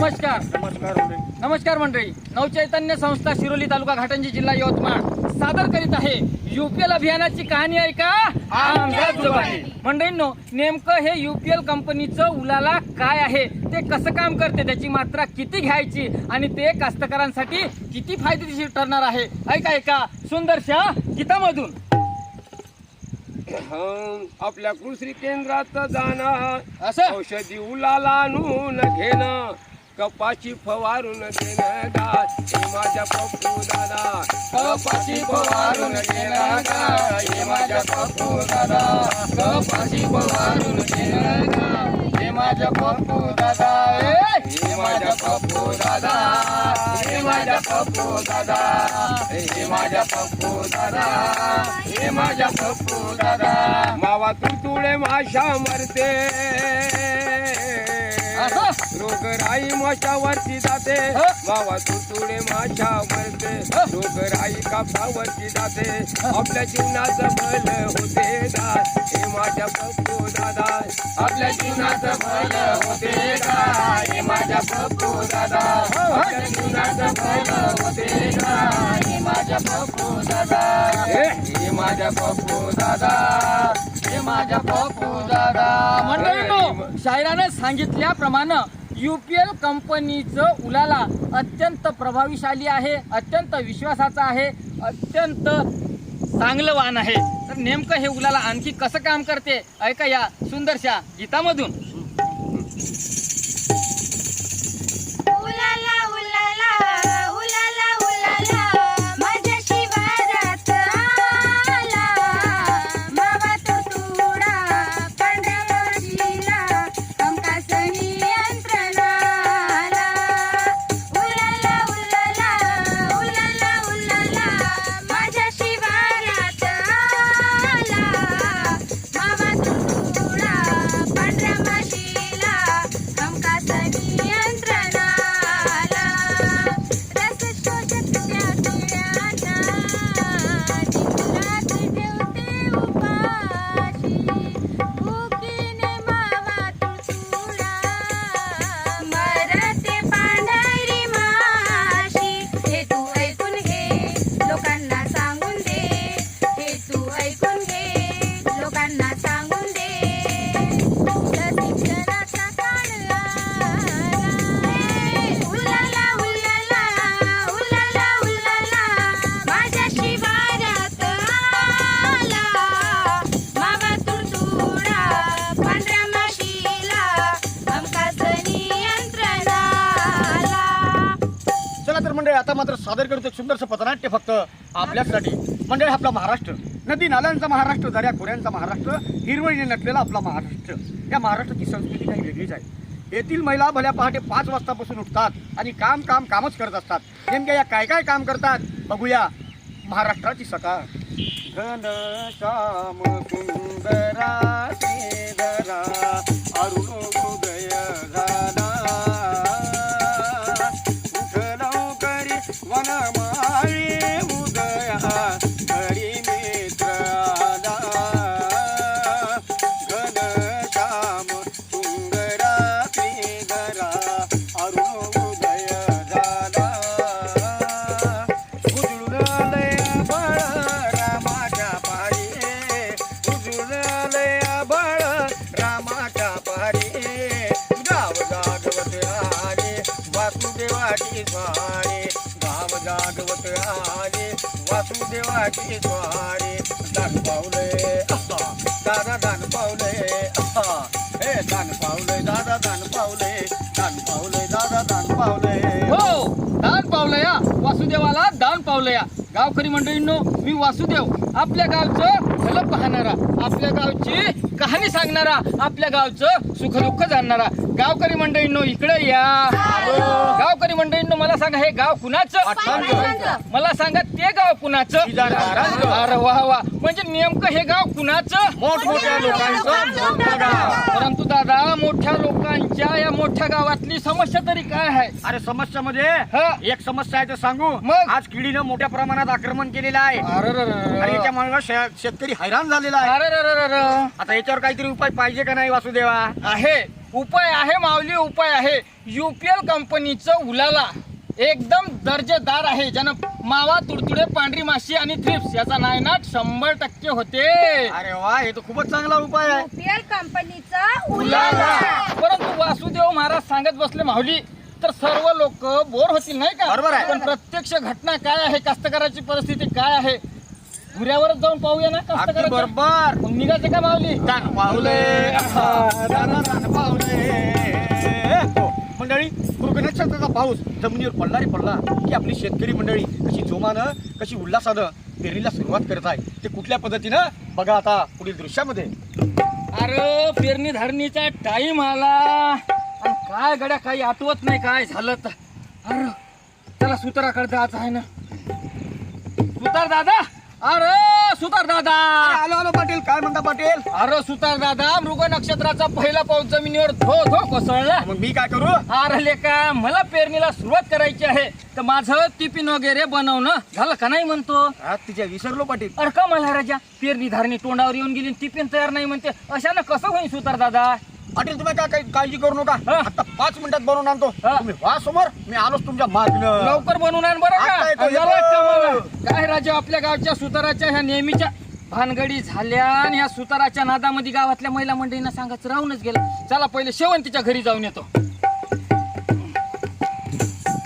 नमस्कार. नमस्कार मंडळी. नमस्कार मंडळी. नवचैतन्य संस्था शिरोली तालुका घाटंजी जिल्हा यवतमाळ सादर करीत आहे. युपीएल अभियानाची कहाणी आहे का? मंडळींनो नेमकं हे युपीएल कंपनीचं उलाला काय आहे? ते कसं काम करते? त्याची मात्रा किती घ्यायची? आणि ते कास्तकारांसाठी किती फायदेशीर ठरणार आहे? ऐका ऐका. सुंदरशा गीतामधून. आपल्या कृषी केंद्रात जाणं असं? औषधी उलाला आणून घेणं. कपाशी फवारून देणं गा माझ्या पप्पू दादा कपाशी फवारून घेणं गा, हे माझ्या पप्पू दादा. कपाशी फवारून घेणं हे माझ्या पप्पू दादा. हे माझ्या पप्पू दादा. हे माझ्या पप्पू दादा. हे माझ्या पप्पू दादा. हे माझ्या पप्पू दादा. मावा तुडतुडे माशा मरते असं? रोगराई माशावरती जाते? मावा तुडतुडे माशा मरते ह? रोगराई कापसावरती जाते. आपल्या जीवनाचं भलं होते दा हे माझ्या पप्पू दादा. आपल्या जीवनाचं भलं होते हे माझ्या पप्पू दादा. आपल्या जीवनाचं भलं होते हे माझ्या पप्पू दादा. हे माझ्या पप्पू दादा. हे माझ्या पप्पू दादा मंडळींनो शायरानं सांगितल्याप्रमाणे युपीएल कंपनीचं उलाला अत्यंत प्रभावीशाली आहे अत्यंत विश्वासाचं आहे अत्यंत चांगलं वाहन आहे. तर नेमकं हे उलाला आणखी कसं काम करते? ऐका या सुंदरशा गीतामधून. सादर करतो एक सुंदरसं पथनाट्य फक्त आपल्यासाठी. म्हणजे आपला महाराष्ट्र. नदी नाल्यांचा महाराष्ट्र दर्या खोऱ्यांचा महाराष्ट्र हिरवळीने नटलेला आपला महाराष्ट्र. या महाराष्ट्राची संस्कृती काही वेगळीच आहे. येथील महिला भल्या पहाटे पाच वाजतापासून उठतात आणि काम काम कामच करत असतात. नेमक्या या काय काय काम करतात? बघूया. महाराष्ट्राची सकाळ. घन श्याम सुंदरा अरुण जागवत आले वासुदेवाची स्वारी दान पावले दादा दान पावले हे दान पावले दादा दान पावले. दान पावले दादा दान पावले. हो दान पावलंया वासुदेवाला दान पावलंया. गावकरी मंडळींनो मी वासुदेव आपल्या गावचं झलक पाहणारा आपल्या गावची कहाणी सांगणारा आपल्या गावचं सुखदुःख जाणणारा. गावकरी मंडळींनो इकडे या. गावकरी मंडळींनो मला सांगा हे गाव कुणाचं. मला सांगा ते गाव कुणाचं. अरे वा वा. म्हणजे नेमकं हे गाव कुणाचं? मोठमोठ्या लोकांचं. मोठं गाव परंतु दादा मोठ्या लोकांच्या या मोठ्या गावातली समस्या तरी काय आहे? अरे समस्या मध्ये हा. एक समस्या आहे तर सांगू. मग? आज किडीनं मोठ्या प्रमाणात आक्रमण केलेलं आहे. अरे रे रे रे आणि. याच्यामुळे शे- शेतकरी हैराण झालेला आहे. अरे रे रे रे रे. आता याच्यावर काहीतरी उपाय पाहिजे का नाही वासुदेवा? आहे. उपाय आहे माऊली उपाय आहे. युपीएल कंपनीचं उलाला एकदम दर्जेदार आहे. ज्यानं मावा तुडतुडे पांढरी माशी आणि थ्रिप्स याचा नायनाट शंभर टक्के होते. अरे वा हे तर खूपच चांगला उपाय आहे. कंपनीचा उलाला. उलाला. परंतु वासुदेव महाराज सांगत बसले माऊली तर सर्व लोक बोर होतील नाही का? बरोबर आहे. पण प्रत्यक्ष घटना काय आहे? कास्तकाराची परिस्थिती काय आहे? घुऱ्यावरच जाऊन पाहूया ना अगदी कास्तकाराच्या. बरोबर. मग निघायचं का माऊली? दान पावले दान दान पावले हो, मंडळी मृगनक्षत्राचा पाऊस. जमिनीवर पडला रे पडला. की आपली शेतकरी मंडळी कशी जोमानं कशी उल्हासानं पेरणीला सुरुवात करत आहे. ते कुठल्या पद्धतीनं? बघा आता पुढील दृश्यामध्ये. अरे पेरणी धरणीचा टाइम आला. काय गड्या काही आठवत नाही काय झालं तर. अरे त्याला सुताराकडे जायचं आहे ना. सुतार दादा. अरे सुतार दादा. आलो आलो पाटील. काय म्हणता पाटील? अरे सुतार दादा मृग नक्षत्राचा पहिला पाऊस जमिनीवर धो धो कोसळला. मग मी काय करू? अरे लेका मला पेरणीला सुरुवात करायची आहे. तर माझं टिफिन वगैरे बनवणं झालं का नाही म्हणतो? आज तिच्या विसरलो पाटील. अरे का मला राजा? पेरणी धारणी तोंडावर येऊन गेली टिफिन तयार नाही म्हणते. अशानं कसं होईल सुतार दादा? पाटील तुम्ही काय काही काळजी करू नका. हा. आता पाच मिनिटात बनवून आणतो. हा. तुम्ही वा समोर मी आलोच तुमच्या मागणं लवकर बनवून आण बरं आता का येतो, आणि येतो. झालं कामाला. काय राजा आपल्या गावच्या सुताराच्या ह्या नेहमीच्या भानगडी झाल्या आणि ह्या सुताराच्या नादामध्ये गावातल्या महिला मंडळींना सांगायचं राहूनच गेलं. चला पहिले शेवंतीच्या घरी जाऊन येतो.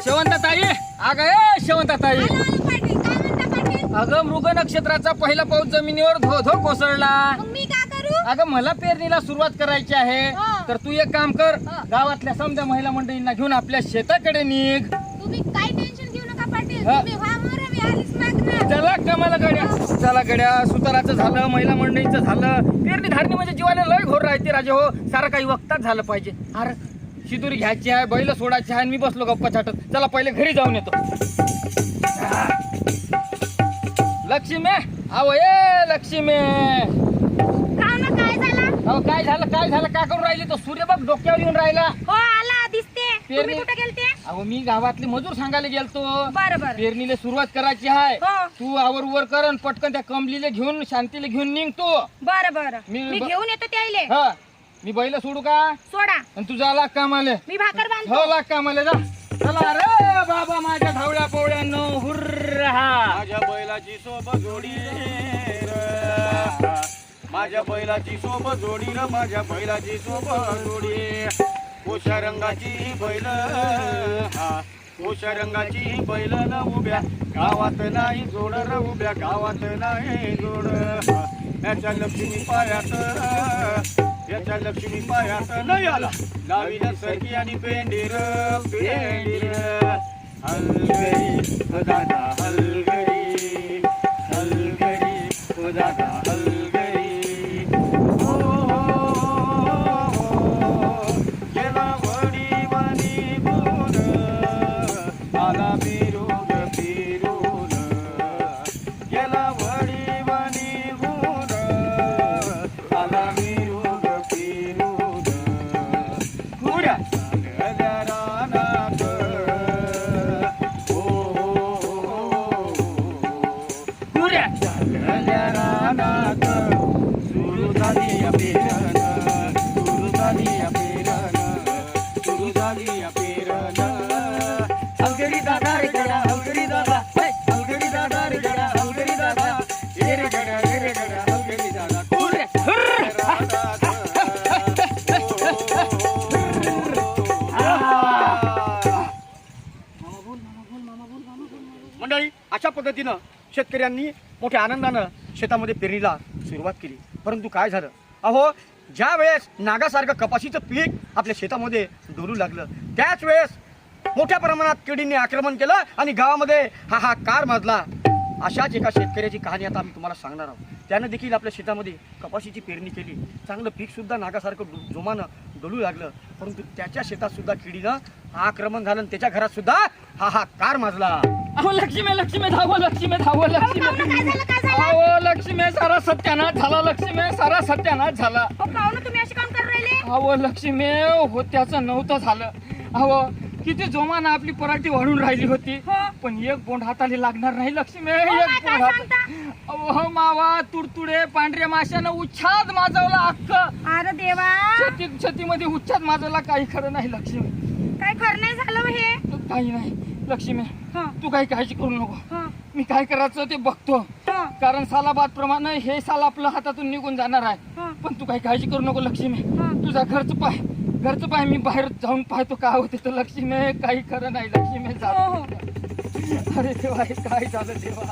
शेवंता ताई अग ए शेवंता ताई. आलो, आलो, पाटील. काय म्हणता पाटील? अगं मृग नक्षत्राचा पहिला पाऊस जमिनीवर धो धो कोसळला. मग मी काय करू अगं मला पेरणीला सुरुवात करायची आहे. तर तू एक काम कर हा. गावातल्या समजा महिला मंडळींना घेऊन आपल्या शेताकडे निघ. तुम्ही काही टेन्शन घेऊ नका पाटील. हा. तुम्ही व्हा मोरं, मी आलीच मागणार. चला कमाला गड्या? चला गड्या सुताराचं झालं महिला मंडळीचं झालं. पेरणी धारणी म्हणजे जीवाला लय घोर राहते राजे हो. सारं काही वक्ताच झालं पाहिजे. अरे शिदुरी घ्यायची आहे बैल सोडायची आहे आणि मी बसलो गप्पा छाटत चला पहिले घरी जाऊन येतो. लक्ष्मी अहो ये लक्ष्मी. काय अहो काय झालं काय झालं काय करून राहिली तो? सूर्य बघ डोक्यावर येऊन राहिला. हो आला दिसते. तुम्ही पेरणी- कुठे गेलते? अहो मी गावातले मजूर सांगायला गेलतो. बरं बरं. पेरणीला सुरुवात करायची आहे. हो. तू आवर उवर कर आणि पटकन त्या कमलीला घेऊन शांतीला घेऊन निघतो बरं बरं. मी- मी घेऊन येतो त्याईले. हा. मी बैल सोडू का? सोडा. आणि तुझा लाग कामाले मी भाकर हो बांधतो. लाग कामाले जा. चला रे बाबा माझ्या धावड्या पोवड्यानो हुर्रा. माझ्या बैलाची सोब जोडी माझ्या बैलाची सोब जोडी र माझ्या बैलाची सोब जोडी. कोशा रंगाची बैल हा. कोशा रंगाची बैल न उभ्या. गावात नाही जोड र उभ्या गावात नाही जोड याच्या लक्ष्मी पायात याच्या लक्ष्मी पायात नाही आला. लावीला सरकी आणि पेंडीर पेंडीर हलगरी हो दादा हलगरी. हलगरी हो दादा हलगरी. Юля! मंडळी अशा पद्धतीनं शेतकऱ्यांनी मोठ्या आनंदानं शेतामध्ये पेरणीला सुरुवात केली. परंतु काय झालं? अहो ज्या वेळेस नागासारखं कपाशीचं पीक आपल्या शेतामध्ये डोलू लागलं त्याच वेळेस मोठ्या प्रमाणात किडींनी आक्रमण केलं आणि गावामध्ये हा हा कार माजला. अशाच एका शेतकऱ्याची कहाणी आता आम्ही तुम्हाला सांगणार आहोत. त्यानं देखील आपल्या शेतामध्ये कपाशीची पेरणी केली. चांगलं पीकसुद्धा नागासारखं डो- जोमानं डोलू लागलं. परंतु त्याच्या शेतातसुद्धा किडीनं आक्रमण झालं आणि त्याच्या घरातसुद्धा हा हा कार माजला. अहो लक्ष्मी लक्ष्मी धाव लक्ष्मी धाव लक्ष्मी. अहो लक्ष्मी सारा सत्यानाश झाला लक्ष्मी सारा सत्यानाश झाला. अहो, पाहुणं तुम्ही असे काम करून राहिले? अहो लक्ष्मी हो त्याचं नव्हतं झालं. अहो किती जोमानं आपली पराठी वाढून राहिली होती. पण एक बोंड हाताला लागणार नाही लक्ष्मी. हो, एक बोंड हात? अहो मावा तुडतुडे पांढऱ्या माशानं उच्छाद माजवला अख्ख. अरे देवा. छती छतीमध्ये उच्छाद माजवला काही खरं नाही लक्ष्मी. काय खरं नाही झालं हो हे. काही नाही. लक्ष्मी हं, तू काही काळजी करू नको हं, मी काय करायचं ते बघतो हं, कारण सालाबाद प्रमाणे हे साल आपलं हातातून निघून जाणार आहे हं, पण तू काही काळजी करू नको लक्ष्मी हं. तुझा घरचं पाय घरचं पाय मी बाहेर जाऊन पाहतो काय होते तर लक्ष्मी काही खरं नाही लक्ष्मी हो, हो. अरे देवा हे काय झालं देवा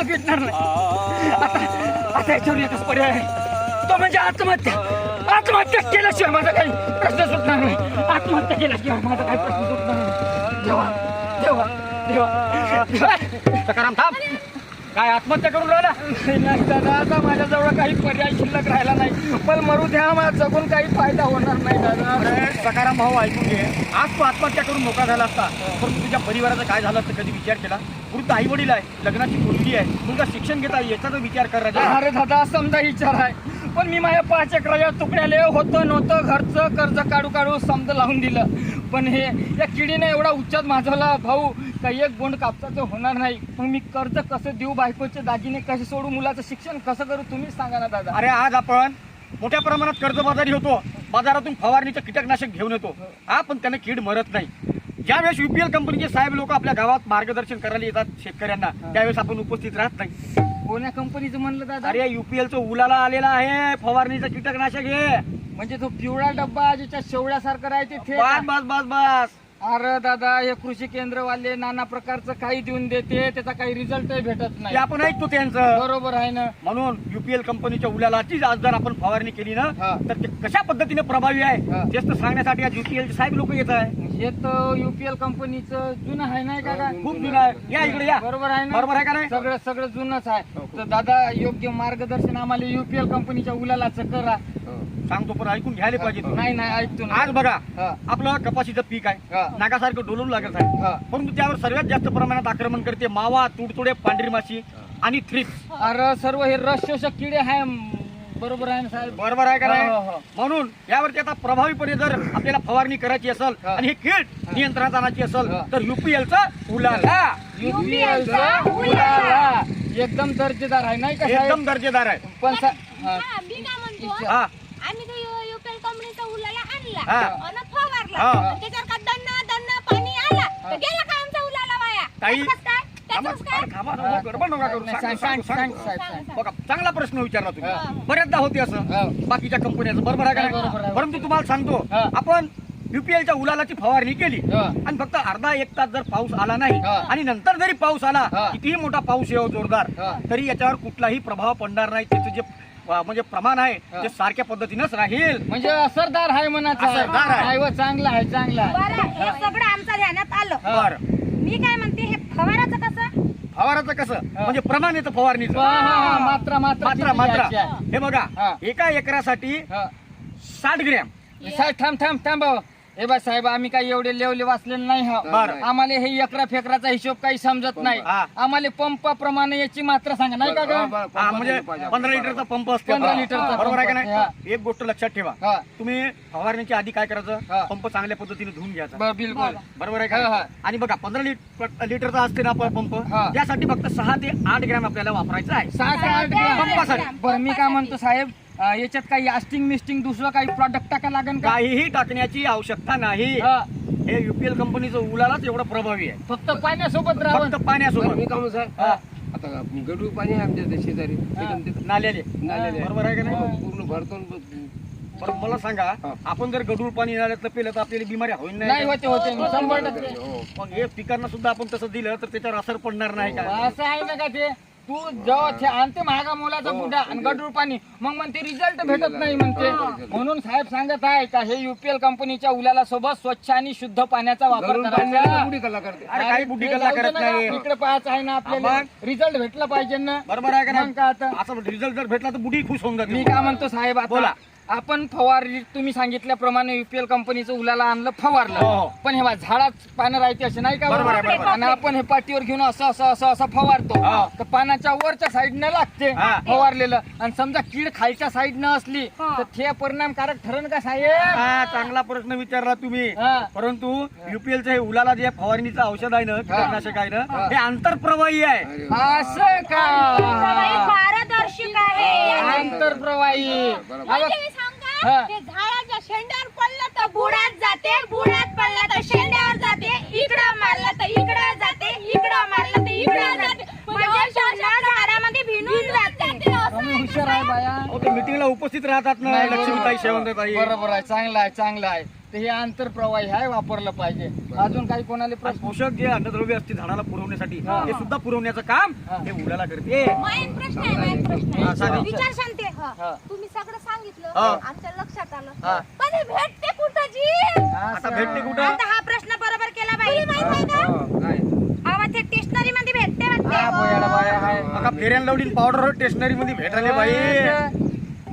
कर्ज फिटणार नाही. आता आता याच्यावर एकच पर्याय आहे. तो म्हणजे आत्महत्या. आत्महत्या केल्याशिवाय माझा काही प्रश्न सुटणार नाही. आत्महत्या केल्याशिवाय माझा काही प्रश्न सुटणार नाही. देवा देवा देवा देवा सकाराम थांब. काय आत्महत्या करून राहिला? नाही दादा आता माझ्याजवळ काही पर्याय शिल्लक राहिला नाही. पण मरू द्या मला जगून काही फायदा होणार नाही दादा. सकाराम भाऊ ऐकून घे. आज तू आत्महत्या करून मोका झाला असता. पण तुझ्या परिवाराचं काय झालं असतं कधी विचार केला? वृद्ध आई वडील आहे लग्नाची मुलगी आहे. मुलगा शिक्षण घेता याचा तर विचार कर राजा. अरे दादा समजा विचार आहे. पण मी माझ्या पाच एकराच्या तुकड्याले होतं नव्हतं घरचं कर्ज काढू काढू समज लावून दिलं. पण हे या किडीने एवढा उच्चात माजवला भाऊ काही एक बोंड कापसाचं होणार नाही. मग मी कर्ज कसं देऊ बायकोचे दागिने कसे सोडू मुलाचं शिक्षण कसं करू तुम्हीच सांगा ना दादा. अरे आज आपण मोठ्या प्रमाणात कर्जबाजारी होतो. बाजारातून फवारणीचं कीटकनाशक घेऊन येतो. हा. पण त्याने कीड मरत नाही. ज्यावेळेस युपीएल कंपनीचे साहेब लोक आपल्या गावात मार्गदर्शन करायला येतात शेतकऱ्यांना त्यावेळेस आपण उपस्थित राहत नाही. कोण्या कंपनीचं म्हणलं दादा? अरे युपीएलचं उलाला आलेला आहे. फवारणीचं कीटकनाशक हे. म्हणजे तो पिवळा डब्बा ज्याच्या शेवड्यासारखं राहते ते बस? बस बस बस. अरे दादा हे कृषी केंद्रवाले नाना प्रकारचं काही देऊन देते त्याचा काही रिझल्टही भेटत नाही. आपण ऐकतो त्यांचं. बरोबर आहे ना. म्हणून युपीएल कंपनीच्या उलालाची आज जर आपण फवारणी केली ना हा. तर ते कशा पद्धतीने प्रभावी हा. आहे तेच तर सांगण्यासाठी आज युपीएल साहेब लोक येत आहे. हे तर युपीएल कंपनीचं जुनं आहे नाही का? का? खूप जुनं आहे. या इकडे या. बरोबर आहे ना? बरोबर आहे का नाही? सगळं सगळं जुनच आहे. तर दादा योग्य मार्गदर्शन आम्हाला युपीएल कंपनीच्या उलालाचं करा. सांगतो पण ऐकून घ्यायला पाहिजे. तू. नाही नाही ऐकतो ना. आज बघा हा. आपलं कपाशीचं पीक हा. आहे नागासारखं डोलून लागत आहे. हा. परंतु त्यावर सर्वात जास्त प्रमाणात आक्रमण करते मावा तुडतुडे पांढरी माशी आणि थ्रिप्स अरे सर्व हे रस शोषक किडे आहे. बरोबर आहे ना साहेब? बरोबर आहे का हो, हो, नाही हो. म्हणून यावरती आता प्रभावीपणे जर आपल्याला फवारणी करायची असेल हा. आणि हे कीड नियंत्रणात आणायची असेल हा. तर युपीएलचा उलाला UPL चा उलाला एकदम दर्जेदार आहे नाही का एकदम दर्जेदार आहे. पण सा- मी काय म्हणतो? हा. आम्ही तो यु- युपीएल कंपनीचा उलाला आणला हा. आणि फवारला हा. आणि त्याच्यावर का दन्न दन्न पाणी आला तर गेला का आमचा उलाला वाया ताई- त्याचं काय थांबा, त्याचंच काय अरे थांबा ना, गडबड नका करू. नाही, सांग, सांग, सांग, सांग, सांग. साहेब, सांग. बघा चांगला प्रश्न विचारला तुम्ही. बऱ्याचदा होते असं. बाकीच्या कंपन्याचं बरोबर आहे का बरोबर? आहे. परंतु तुम्हाला सांगतो हा. आपण युपीएलच्या उलालाची फवारणी केली हा. आणि फक्त अर्धा एक तास जर पाऊस आला नाही हा. आणि नंतर जरी पाऊस आला हा. कितीही मोठा पाऊस येऊ जोरदार हा. तरी याच्यावर कुठलाही प्रभाव पडणार नाही त्याचं जे म्हणजे प्रमाण आहे. ते सारख्या पद्धतीनंच राहील म्हणजे असरदार आहे म्हणाचं असरदार आहे. आहे व चांगला आहे चांगला आहे बरं हे सगळं आमच्या ध्यानात आलं. बर मी काय म्हणते हे फवाराचं कसं फवाराचं कसं. म्हणजे प्रमाण येतं फवारणीचं हा, हा, हा, मात्रा मात्रा मात्रा किती मात्रा घ्यायची आहे? हे बघा हा. एका एकरासाठी हा. साठ ग्रॅम साहेब थांब थांब थांब. हे बा साहेब आम्ही काही एवढे लेवले वाचलेले नाही हा. बरं. आम्हाला हे एकरा फेकराचा हिशोब काही समजत नाही. हा. आम्हाला पंपाप्रमाणे याची मात्रा सांगा नाही का ग? हा, म्हणजे पंधरा लिटरचा पंप असतो. 15 लिटरचा बरोबर आहे का पंप, नाही? एक गोष्ट लक्षात ठेवा. हा. तुम्ही फवारणीच्या आधी काय करायचं. पंप चांगल्या पद्धतीने धुवून घ्यायचा. ब- बिलकुल. बरोबर आहे हा, हा. का आणि बघा पंधरा लिटर लिटरचा असते ना प- पंप हा. त्यासाठी फक्त सहा ते आठ ग्रॅम आपल्याला वापरायचा आहे. सात आठ ग्राम. पंपासाठी बरं मी काय म्हणतो साहेब अं, याच्यात काही आस्टिंग मिस्टिंग दुसरं काही प्रॉडक्ट टाका लागेल का? काहीही टाकण्याची आवश्यकता नाही. हा, हे युपीएल कंपनीचं उलालाच एवढं प्रभावी आहे. फक्त पाण्यासोबत राहावं फक्त बरं, पाण्यासोबत. मी साहेब? हा. आता गडूळ पाणी आहे आमच्या इथे शेजारी. तिथं नाल्याले. नाल्याले. आहे. बरोबर आहे का नाही? पूर्ण भरतो ब- बरं मला सांगा हा. आपण जर गडूळ पाणी नाल्यातलं पिलं तर आपल्याला बिमारी होईल नाही नाही का? होते होते. शंभर टक्के. हो. मग हे पिकांना सुद्धा आपण तसं दिलं तर त्याच्यावर असर पडणार नाही का? असं आहे ना का ते? तू जेव्हा ते आणते महागा मोलाचा बुडा आणि गडूळ पाणी मग म्हणते रिझल्ट भेटत नाही म्हणते. म्हणून साहेब सांगत आहे का हे युपीएल कंपनीच्या उलाला सोबत स्वच्छ आणि शुद्ध पाण्याचा वापर गडूळ पाण्याला करायचा बुडी कला करते अरे काही कला करत नाही इकडे पाहायचं आहे ना आपल्याला. मग? रिझल्ट भेटला पाहिजे ना. बरोबर आहे का असं रिझल्ट जर भेटला तर बुडी खुश होऊन मी जाते काय म्हणतो साहेब आता? बोला. आपण फवारली तुम्ही सांगितल्याप्रमाणे युपीएल कंपनीचं उलाला आणलं फवारलं. हो. पण हे बा, झाडात पानं राहते असे नाही का बरोबर आहे, बरोबर आहे. आणि आपण हे पाठीवर घेऊन असं असं असं असं फवारतो. हा. तर पानाच्या वरच्या साईडने लागते हा. फवारलेलं. आणि समजा कीड खालच्या साईडनं असली तर ते परिणामकारक ठरण का साहेब? हा चांगला प्रश्न विचारला तुम्ही. हा. परंतु युपीएलचं हे उलाला जे फवारणीचं औषध आहे ना कीटकनाशक आहे ना हे. आंतरप्रवाही आहे. असं का? पारदर्शक आहे. आंतरप्रवाही. म्हणजे हा. ते झाडाच्या शेंड्यावर पडलं तर बुडात जाते बुडात पडलं तर शेंड्यावर जाते इकडं मारलं तर इकडं जाते इकडं मारलं तर इकडं जाते. म्हणजे अक्षरशः झाडामध्ये भिनून जाते. हुशार आहे बाया. ते मिटिंगला उपस्थित राहतात ना नाही, लक्ष्मीताई. शेवंतताई. बरोबर आहे. चांगलं आहे चांगलं आहे. तर हे आंतरप्रवाही आहे वापरलं पाहिजे. अजून काही कोणाला आज प्रश्न? पोषक जे अन्नद्रव्य असते झाडाला पुरवण्यासाठी हा. ते सुद्धा पुरवण्याचं काम हा. हे उलाला करते. माईन प्रश्न आहे माईन प्रश्न हा, सांगा. आहे विचार शांती. हा. तुम्ही सगळं सांगितलं हा. आमच्या लक्षात हा. आलं पण हे भेटते कुठं जी? आता भेटते कुठं? आता हा प्रश्न बरोबर केला बाई. माहीत आहे का? हो, नाही. अहो ते स्टेशनरी मध्ये भेटते हा, बोयाडा वाटते बाया आहे. आता फेऱ्यान लावली पावडर स्टेशनरी मध्ये भेटायला बाई.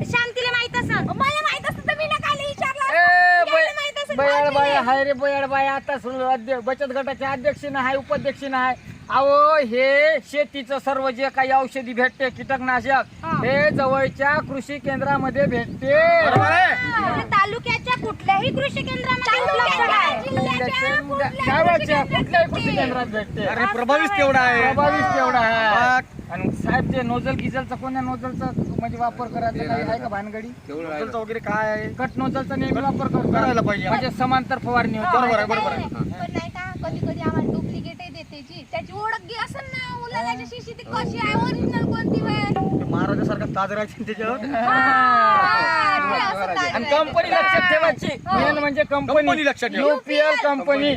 शांतीला माहीत असं मला माहीत असतं तर मी ना काल विचारलं. ए, असतं. बय- यायला माहीत असेल बयाड बाया नाही. हाय रे बयाड बाया आता सुरू अध्य- बचत गटाचे अध्यक्ष आहे उपाध्यक्ष आहे अहो हे शेतीचं सर्व जे काही औषधी भेटते कीटकनाशक हा. हे जवळच्या कृषी केंद्रामध्ये भेटते. बरोबर आहे. म्हणजे तालुक्याच्या कुठल्याही कृषी केंद्रामध्ये उपलब्ध आहे. जिल्ह्याच्या कुठल्याही गावाच्या कृषी कुठल्याही कृषी केंद्रात केंद्रात भेटते. अरे प्रभावीच तेवढा आहे. प्रभावीच तेवढा आहे. मग आणि साहेब ते नोजल गिजलचा कोण्या नोजलचा म्हणजे वापर करायचा आहे का भानगडी? तेवढं. नोझलचं वगैरे काय आहे? कट नोजलचा नेहमी वापर करतो. करायला पाहिजे. म्हणजे समांतर फवारणी होते. बरोबर आहे बरोबर आहे. पण नाही का कधी कधी आम्हाला डुप्लिकेट देते जी. त्याची ओळख घे असेल ना उलालाच्या शिशी ती कशी आहे? ओरिजिनल कोणती वेळ ते महाराजासारखा ताज राहायचे त्याच्यावर? आणि कंपनी लक्षात ठेवायची. मेन म्हणजे कंपनी कंपनी लक्षात ठेवा. युपीएल कंपनी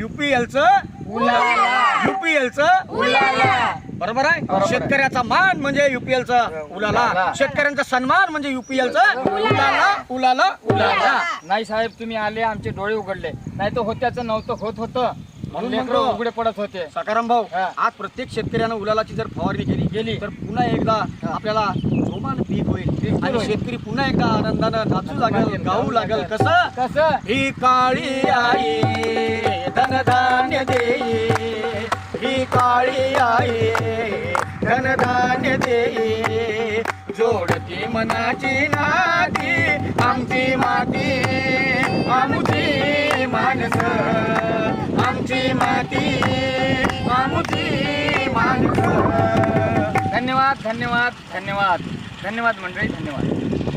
युपीएलचं उलाला. युपीएलचं उलाला. बरोबर आहे. शेतकऱ्याचा मान म्हणजे युपीएलचा उलाला. शेतकऱ्यांचा सन्मान म्हणजे युपीएलचा उलाला. उलाला. उलाला. नाही साहेब तुम्ही आले आमचे डोळे उघडले. नाही तर होत्याचं नव्हतं होत होतं. म्हणून लेकरं. उघडे पडत होते. सकाराम भाऊ. आज प्रत्येक शेतकऱ्यानं उलालाची जर फवारणी केली केली. तर पुन्हा एकदा आपल्याला जोमान पीक होईल. आणि. शेतकरी पुन्हा एकदा आनंदानं नाचू लागेल गाऊ लागेल. कसं? कसं? ही काळी आई धनधान्य देई. ही काळी आई धनधान्य देई जोडती मनाची नाती आमची माती आमची माणस आमची माती आमची माणस. धन्यवाद धन्यवाद धन्यवाद धन्यवाद मंडळी धन्यवाद.